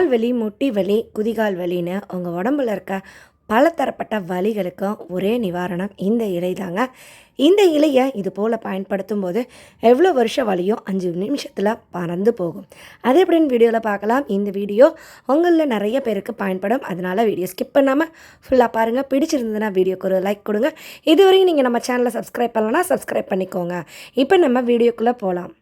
கால் வலி முட்டி வலி குதிகால் வலின்னு உங்கள் உடம்புல இருக்க பலதரப்பட்ட வலிகளுக்கும் ஒரே நிவாரணம் இந்த இலை தாங்க. இந்த இலையை இது போல் பயன்படுத்தும் போது எவ்வளோ வருஷ வலியும் அஞ்சு நிமிஷத்தில் பறந்து போகும். அது எப்படின்னு வீடியோவில் பார்க்கலாம். இந்த வீடியோ உங்களில் நிறைய பேருக்கு பயன்படும். அதனால் வீடியோ ஸ்கிப் பண்ணாமல் ஃபுல்லாக பாருங்கள் பிடிச்சிருந்ததுன்னா வீடியோக்கு ஒரு லைக் கொடுங்க. இதுவரையும் நீங்கள் நம்ம சேனலை சப்ஸ்கிரைப் பண்ணலன்னா சப்ஸ்கிரைப் பண்ணிக்கோங்க. இப்போ நம்ம வீடியோக்குள்ளே போகலாம்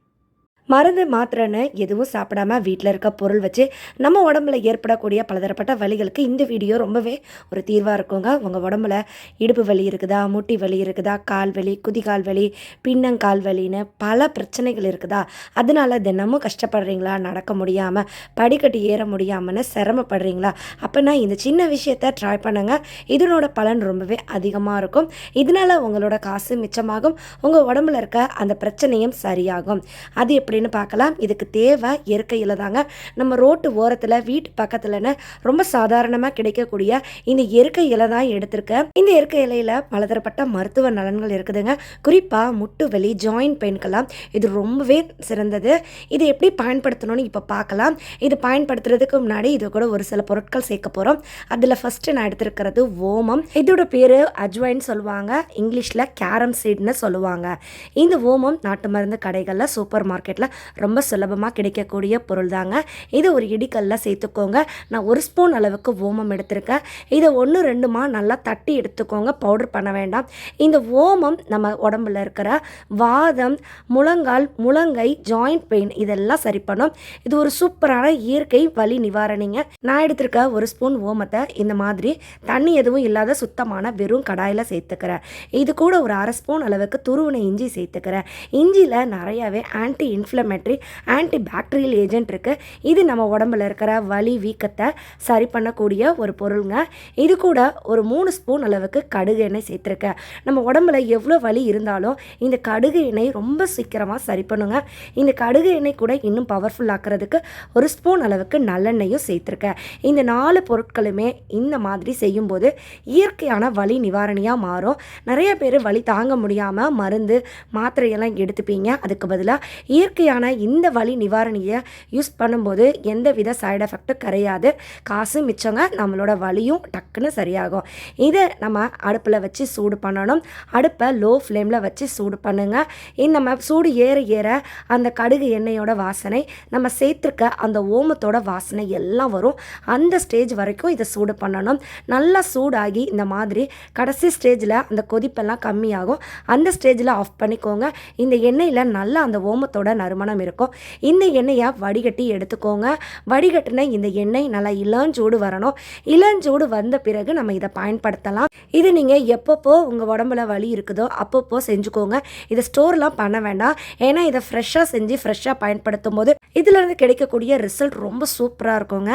மருந்து மாத்திரைன்னு எதுவும் சாப்பிடாம வீட்டில் இருக்க பொருள் வச்சு நம்ம உடம்புல ஏற்படக்கூடிய பலதரப்பட்ட வலிகளுக்கு இந்த வீடியோ ரொம்பவே ஒரு தீர்வாக இருக்குங்க. உங்கள் உடம்புல இடுப்பு வலி இருக்குதா முட்டி வலி இருக்குதா கால் வலி குதிகால் வலி பின்னங்கால் வலின்னு பல பிரச்சனைகள் இருக்குதா? அதனால தினமும் கஷ்டப்படுறீங்களா? நடக்க முடியாமல் படிக்கட்டு ஏற முடியாமன்னு சிரமப்படுறீங்களா? அப்போனா இந்த சின்ன விஷயத்த ட்ரை பண்ணுங்க. இதனோட பலன் ரொம்பவே அதிகமாக இருக்கும். இதனால உங்களோட காசு மிச்சமாகும். உங்கள் உடம்புல இருக்க அந்த பிரச்சனையும் சரியாகும். அது எப்படி அப்படின்னு பார்க்கலாம். இதுக்கு தேவை இயற்கையில் தாங்க. நம்ம ரோட்டு ஓரத்தில் வீட்டு பக்கத்துலன்னு ரொம்ப சாதாரணமாக கிடைக்கக்கூடிய இந்த இயற்கை இலை தான் எடுத்திருக்கேன் இந்த இயற்கை இலையில் பலதரப்பட்ட மருத்துவ நலன்கள் இருக்குதுங்க. குறிப்பாக முட்டு வலி ஜாயிண்ட் பெயின்கெல்லாம் இது ரொம்பவே சிறந்தது. இது எப்படி பயன்படுத்தணும்னு இப்போ பார்க்கலாம். இது பயன்படுத்துறதுக்கு முன்னாடி இது கூட ஒரு சில பொருட்கள் சேர்க்க போகிறோம் அதில் ஃபஸ்ட்டு நான் எடுத்திருக்கிறது ஓமம். இதோட பேர் அஜ்வாயின் சொல்லுவாங்க. இங்கிலீஷில் கேரம் சீட்னு சொல்லுவாங்க. இந்த ஓமம் நாட்டு மருந்து கடைகளில் சூப்பர் மார்க்கெட்டில் ரொம்ப சுலபமாக கிடைக்கக்கூடிய பொருள் தாங்க இது ஒரு இடிக்கல்ல சேர்த்துக்கோங்க. நான் ஒரு ஸ்பூன் அளவுக்கு ஓமம் எடுத்திருக்கேன். இதை ஒன்று ரெண்டுமா நல்லா தட்டி எடுத்துக்கோங்க. பவுடர் பண்ண வேண்டாம். இந்த ஓமம் நம்ம உடம்புல இருக்கிற வாதம் முழங்கால் முழங்கை ஜாயிண்ட் பெயின் இதெல்லாம் சரி பண்ணும். இது ஒரு சூப்பரான இயற்கை வலி நிவாரணிங்க. நான் எடுத்திருக்க ஒரு ஸ்பூன் ஓமத்தை இந்த மாதிரி தண்ணி எதுவும் இல்லாத சுத்தமான வெறும் கடாயில் சேர்த்துக்கிறேன். இது கூட ஒரு அரை ஸ்பூன் அளவுக்கு துருவனை இஞ்சி சேர்த்துக்கிறேன். இஞ்சியில் நிறையாவே anti inflammatory anti bacterial agent இருக்குது இது நம்ம உடம்புல இருக்கிற வலி வீக்கத்தை சரி பண்ணக்கூடிய ஒரு பொருளுங்க. இது கூட ஒரு மூணு ஸ்பூன் அளவுக்கு கடுகு எண்ணெய் சேர்த்துருக்கேன். நம்ம உடம்புல எவ்வளோ வலி இருந்தாலும் இந்த கடுகு எண்ணெய் ரொம்ப சீக்கிரமாக சரி பண்ணுங்க. இந்த கடுகு எண்ணெய் கூட இன்னும் பவர்ஃபுல் ஆக்கிறதுக்கு ஒரு ஸ்பூன் அளவுக்கு நல்லெண்ணெயும் சேர்த்துருக்கேன். இந்த நாலு பொருட்களுமே இந்த மாதிரி செய்யும்போது இயற்கையான வலி நிவாரணியாக மாறும். நிறைய பேர் வலி தாங்க முடியாமல் மருந்து மாத்திரையெல்லாம் எடுத்துப்பீங்க. அதுக்கு பதிலாக இயற்கையான இந்த வலி நிவாரணியை யூஸ் பண்ணும்போது எந்த வித சைடு எஃபெக்ட்டும் கிடையாது. காசு மிச்சங்க நம்மளோட வலியும் டக்குன்னு சரியாகும். இதை நம்ம அடுப்பில் வச்சு சூடு பண்ணணும். அடுப்பை லோ ஃப்ளேமில் வச்சு சூடு பண்ணுங்கள் இந்த நம்ம சூடு ஏற ஏற அந்த கடுகு எண்ணெயோட வாசனை நம்ம சேர்த்துருக்க அந்த ஓமத்தோட வாசனை எல்லாம் வரும். அந்த ஸ்டேஜ் வரைக்கும் இதை சூடு பண்ணணும். நல்லா சூடாகி இந்த மாதிரி கடைசி ஸ்டேஜில் அந்த கொதிப்பெல்லாம் கம்மியாகும். அந்த ஸ்டேஜில் ஆஃப் பண்ணிக்கோங்க. இந்த எண்ணெயில் நல்லா அந்த ஓமத்தோட நறுமணம் இருக்கும். இந்த எண்ணெயை வடிகட்டி எடுத்துக்கோங்க. வடிகட்டின இந்த எண்ணெய் நல்லா இளஞ்சூடு வரணும். இளஞ்சூடு வந்த பிறகு நம்ம இதை பயன்படுத்தலாம். இது நீங்கள் எப்பப்போ உங்கள் உடம்புல வலி இருக்குதோ அப்பப்போ செஞ்சுக்கோங்க. இதை ஸ்டோர்லாம் பண்ண வேண்டாம். ஏன்னா இதை ஃப்ரெஷ்ஷாக செஞ்சு ஃப்ரெஷ்ஷாக பயன்படுத்தும் போது இதிலிருந்து கிடைக்கக்கூடிய ரிசல்ட் ரொம்ப சூப்பராக இருக்குங்க.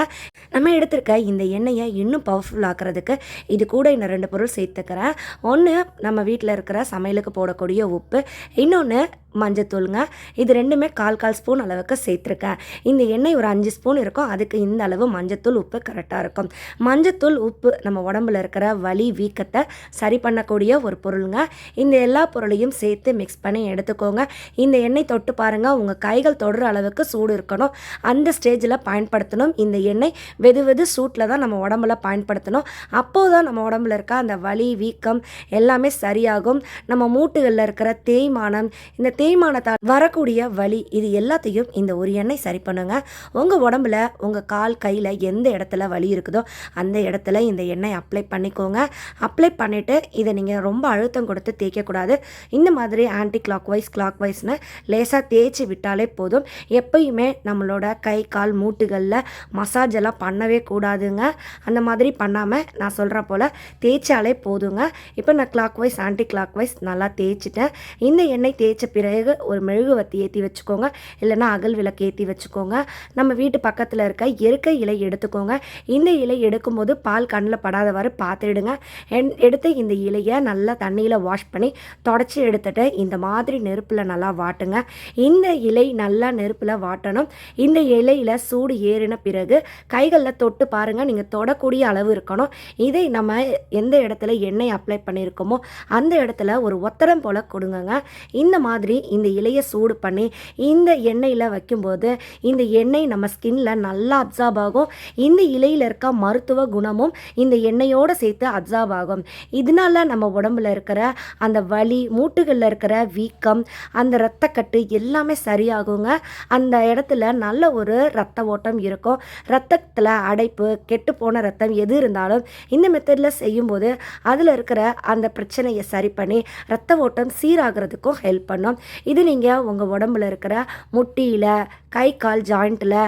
நம்ம எடுத்திருக்க இந்த எண்ணெயை இன்னும் பவர்ஃபுல் ஆக்கிறதுக்கு இது கூட இந்த ரெண்டு பொருள் சேர்த்துக்கிறேன். ஒன்று நம்ம வீட்டில் இருக்கிற சமையலுக்கு போடக்கூடிய உப்பு. இன்னொன்று மஞ்சத்தூளுங்க இது ரெண்டுமே கால் கால் ஸ்பூன் அளவுக்கு சேர்த்துருக்கேன். இந்த எண்ணெய் ஒரு அஞ்சு ஸ்பூன் இருக்கும். அதுக்கு இந்த அளவு மஞ்சத்தூள் உப்பு கரெக்டாக இருக்கும். மஞ்சத்தூள் உப்பு நம்ம உடம்புல இருக்கிற வலி வீக்கத்தை சரி பண்ணக்கூடிய ஒரு பொருளுங்க. இந்த எல்லா பொருளையும் சேர்த்து மிக்ஸ் பண்ணி எடுத்துக்கோங்க. இந்த எண்ணெய் தொட்டு பாருங்கள் உங்கள் கைகள் தொடுற அளவுக்கு சூடு இருக்கணும். அந்த ஸ்டேஜில் பயன்படுத்தணும். இந்த எண்ணெய் வெது வெது சூட்டில் தான் நம்ம உடம்புல பயன்படுத்தணும். அப்போது தான் நம்ம உடம்புல இருக்க அந்த வலி வீக்கம் எல்லாமே சரியாகும். நம்ம மூட்டுகளில் இருக்கிற தேய்மானம் இந்த தேய்மானத்தால் வரக்கூடிய வலி இது எல்லாத்தையும் இந்த ஒரு எண்ணெய் சரி பண்ணுங்க. உங்கள் உடம்புல உங்கள் கால் கையில் எந்த இடத்துல வலி இருக்குதோ அந்த இடத்துல இந்த எண்ணெய் அப்ளை பண்ணிக்கோங்க. அப்ளை பண்ணிவிட்டு இதை நீங்கள் ரொம்ப அழுத்தம் கொடுத்து தேய்க்கக்கூடாது. இந்த மாதிரி ஆன்டி கிளாக் வைஸ் கிளாக் வைஸ்னு லேசாக தேய்ச்சி விட்டாலே போதும். எப்பயுமே நம்மளோட கை கால் மூட்டுகளில் மசாஜ் எல்லாம் பண்ணவே கூடாதுங்க. அந்த மாதிரி பண்ணாமல் நான் சொல்கிற போல் தேய்ச்சாலே போதுங்க. இப்போ நான் clockwise anticlockwise நல்லா தேய்ச்சிட்டேன். இந்த எண்ணெய் தேய்ச்ச பிறகு ஒரு மெழுகுவத்தி ஏற்றி வச்சுக்கோங்க. இல்லைன்னா அகல் விளக்கு ஏற்றி வச்சுக்கோங்க. நம்ம வீட்டு பக்கத்தில் இருக்க எருக்கை இலை எடுத்துக்கோங்க. இந்த இலை எடுக்கும்போது பால் கண்ணில் படாதவாறு பார்த்துடுங்க என்- எடுத்து இந்த இலையை நல்லா தண்ணியில் வாஷ் பண்ணி தொடச்சி எடுத்துட்டு இந்த மாதிரி நெருப்பில் நல்லா வாட்டுங்க. இந்த இலை நல்லா நெருப்பில் வாட்டணும். இந்த இலையில் சூடு ஏறின பிறகு கைகளில் தொட்டு பாருங்கள் நீங்கள் தொடக்கூடிய அளவு இருக்கணும். இதை நம்ம எந்த இடத்துல எண்ணெய் அப்ளை பண்ணியிருக்கோமோ அந்த இடத்துல ஒரு ஒத்தடம் போல் கொடுங்கங்க. இந்த மாதிரி இந்த இலையை சூடு பண்ணி இந்த எண்ணெயில் வைக்கும்போது இந்த எண்ணெய் நம்ம ஸ்கின்ல நல்லா அப்சார்ப் ஆகும். இந்த இலையில் இருக்க மருத்துவ குணமும் இந்த எண்ணெயோடு சேர்த்து அப்சார்ப் ஆகும். இதனால நம்ம உடம்புல இருக்கிற அந்த வலி மூட்டுகளில் இருக்கிற வீக்கம் அந்த இரத்தக்கட்டு எல்லாமே சரியாகுங்க. அந்த இடத்துல நல்ல ஒரு ரத்த ஓட்டம் இருக்கும். ரத்தத்தில் அடைப்பு கெட்டுப்போன ரத்தம் எது இருந்தாலும் இந்த மெத்தடில் செய்யும்போது அதில் இருக்கிற அந்த பிரச்சனையை சரி பண்ணி ரத்த ஓட்டம் சீராகிறதுக்கும் ஹெல்ப் பண்ணும். இது நீங்கள் உங்கள் உடம்புல இருக்கிற முட்டியில் கை கால் ஜாயிண்ட்டில்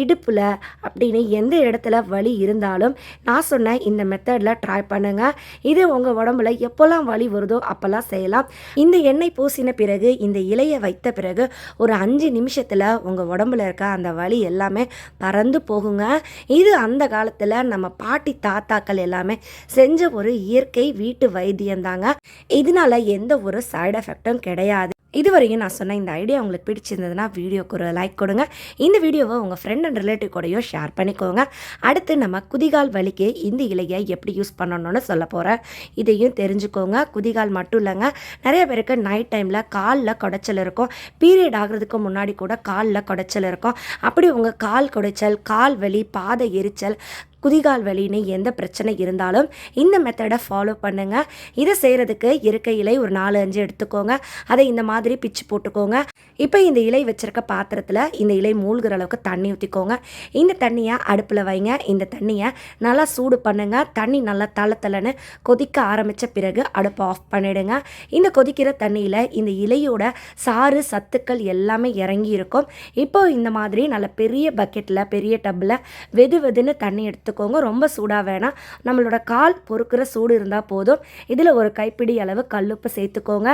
இடுப்பில் அப்படின்னு எந்த இடத்துல வலி இருந்தாலும் நான் சொன்ன இந்த மெத்தடில் ட்ரை பண்ணுங்கள் இது உங்கள் உடம்புல எப்போல்லாம் வலி வருதோ அப்போல்லாம் செய்யலாம். இந்த எண்ணெய் பூசின பிறகு இந்த இலையை வைத்த பிறகு ஒரு அஞ்சு நிமிஷத்தில் உங்கள் உடம்புல இருக்க அந்த வலி எல்லாமே பறந்து போகுங்க. இது அந்த காலத்தில் நம்ம பாட்டி தாத்தாக்கள் எல்லாமே செஞ்ச ஒரு இயற்கை வீட்டு வைத்தியம் தாங்க. இதனால எந்த ஒரு சைடு எஃபெக்டும் கிடையாது. இதுவரையும் நான் சொன்ன இந்த ஐடியா உங்களுக்கு பிடிச்சிருந்ததுன்னா வீடியோக்கு ஒரு லைக் கொடுங்க. இந்த வீடியோவை உங்கள் ஃப்ரெண்ட் அண்ட் ரிலேட்டிவ் கூடயும் ஷேர் பண்ணிக்கோங்க. அடுத்து நம்ம குதிகால் வலிக்கு இந்த இலையை எப்படி யூஸ் பண்ணணும்னு சொல்ல போகிறேன் இதையும் தெரிஞ்சுக்கோங்க. குதிகால் மட்டும் இல்லைங்க. நிறைய பேருக்கு நைட் டைமில் காலில் குடைச்சல் இருக்கும். பீரியட் ஆகிறதுக்கு முன்னாடி கூட காலில் குடைச்சல் இருக்கும். அப்படி உங்கள் கால் குடைச்சல் கால் வலி பாதை எரிச்சல் குதிகால் வலின்னு எந்த பிரச்சனை இருந்தாலும் இந்த மெத்தடை ஃபாலோ பண்ணுங்கள் இதை செய்கிறதுக்கு இருக்க இலை ஒரு நாலு அஞ்சு எடுத்துக்கோங்க. அதை இந்த மாதிரி பிச்சு போட்டுக்கோங்க. இப்போ இந்த இலை வச்சிருக்க பாத்திரத்தில் இந்த இலை மூழ்கிற அளவுக்கு தண்ணி ஊற்றிக்கோங்க இந்த தண்ணியை அடுப்பில் வைங்க. இந்த தண்ணியை நல்லா சூடு பண்ணுங்க. தண்ணி நல்லா தள தலைன்னு கொதிக்க ஆரம்பித்த பிறகு அடுப்பை ஆஃப் பண்ணிடுங்க. இந்த கொதிக்கிற தண்ணியில் இந்த இலையோட சாறு சத்துக்கள் எல்லாமே இறங்கி இருக்கும். இப்போ இந்த மாதிரி நல்ல பெரிய பக்கெட்டில் பெரிய டப்பில் வெது வெதுன்னு தண்ணி எடுத்து எடுத்துக்கோங்க. ரொம்ப சூடாக வேணாம் நம்மளோட கால் பொறுக்கிற சூடு இருந்தால் போதும். இதில் ஒரு கைப்பிடி அளவு கல்லுப்பு சேர்த்துக்கோங்க.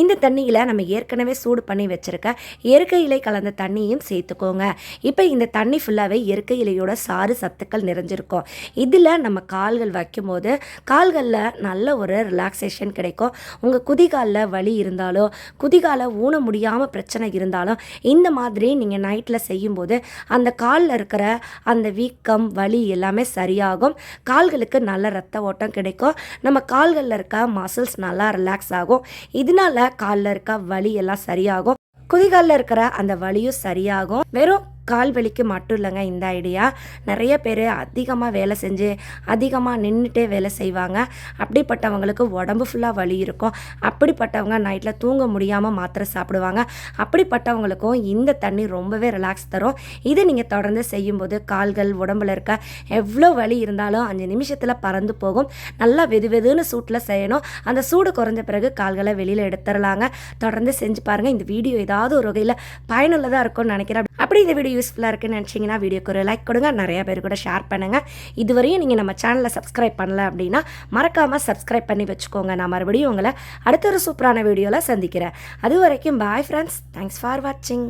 இந்த தண்ணியில் நம்ம ஏற்கனவே சூடு பண்ணி வச்சுருக்க இயற்கை இலை கலந்த தண்ணியும் சேர்த்துக்கோங்க. இப்போ இந்த தண்ணி ஃபுல்லாகவே இயற்கை இலையோட சாறு சத்துக்கள் நிறைஞ்சிருக்கும். இதில் நம்ம கால்கள் வைக்கும்போது கால்களில் நல்ல ஒரு ரிலாக்ஸேஷன் கிடைக்கும். உங்கள் குதிகாலில் வலி இருந்தாலோ குதிகால ஊன முடியாமல் பிரச்சனை இருந்தாலும் இந்த மாதிரி நீங்கள் நைட்டில் செய்யும்போது அந்த காலில் இருக்கிற அந்த வீக்கம் வலி எல்லாமே எல்லாமே சரியாகும். கால்களுக்கு நல்ல ரத்த ஓட்டம் கிடைக்கும். நம்ம கால்களில் இருக்க மசில்ஸ் நல்லா ரிலாக்ஸ் ஆகும். இதனால காலில் இருக்க வலி எல்லாம் சரியாகும். குதிகாலில் இருக்கிற அந்த வலியும் சரியாகும். வெறும் கால் வலிக்கு மட்டும் இல்லைங்க இந்த ஐடியா. நிறைய பேர் அதிகமாக வேலை செஞ்சு அதிகமாக நின்றுட்டே வேலை செய்வாங்க. அப்படிப்பட்டவங்களுக்கு உடம்பு ஃபுல்லாக வலி இருக்கும். அப்படிப்பட்டவங்க நைட்டில் தூங்க முடியாமல் மாத்திரை சாப்பிடுவாங்க. அப்படிப்பட்டவங்களுக்கும் இந்த தண்ணி ரொம்பவே ரிலாக்ஸ் தரும். இதை நீங்கள் தொடர்ந்து செய்யும்போது கால்கள் உடம்புல இருக்க எவ்வளோ வலி இருந்தாலும் அஞ்சு நிமிஷத்தில் பறந்து போகும். நல்லா வெது வெதுன்னு சூட்டில் செய்யணும். அந்த சூடு குறைஞ்ச பிறகு கால்களை வெளியில் எடுத்துடலாங்க. தொடர்ந்து செஞ்சு பாருங்கள் இந்த வீடியோ ஏதாவது ஒரு வகையில் பயனுள்ளதாக இருக்கும்னு நினைக்கிறேன். அப்படி இந்த வீடியோ யூஸ்ஃபுல்லாக இருக்குன்னு நினச்சிங்கன்னா வீடியோக்கு ஒரு லைக் கொடுங்க நிறைய பேர் கூட ஷேர் பண்ணுங்கள் இதுவரையும் நீங்கள் நம்ம சேனலை சப்ஸ்கிரைப் பண்ணல அப்படின்னா மறக்காமல் சப்ஸ்கிரைப் பண்ணி வச்சுக்கோங்க. நான் மறுபடியும் உங்களை அடுத்த ஒரு சூப்பரான வீடியோவில் சந்திக்கிறேன். அது வரைக்கும் பாய் ஃப்ரெண்ட்ஸ் தேங்க்ஸ் ஃபார் வாட்சிங்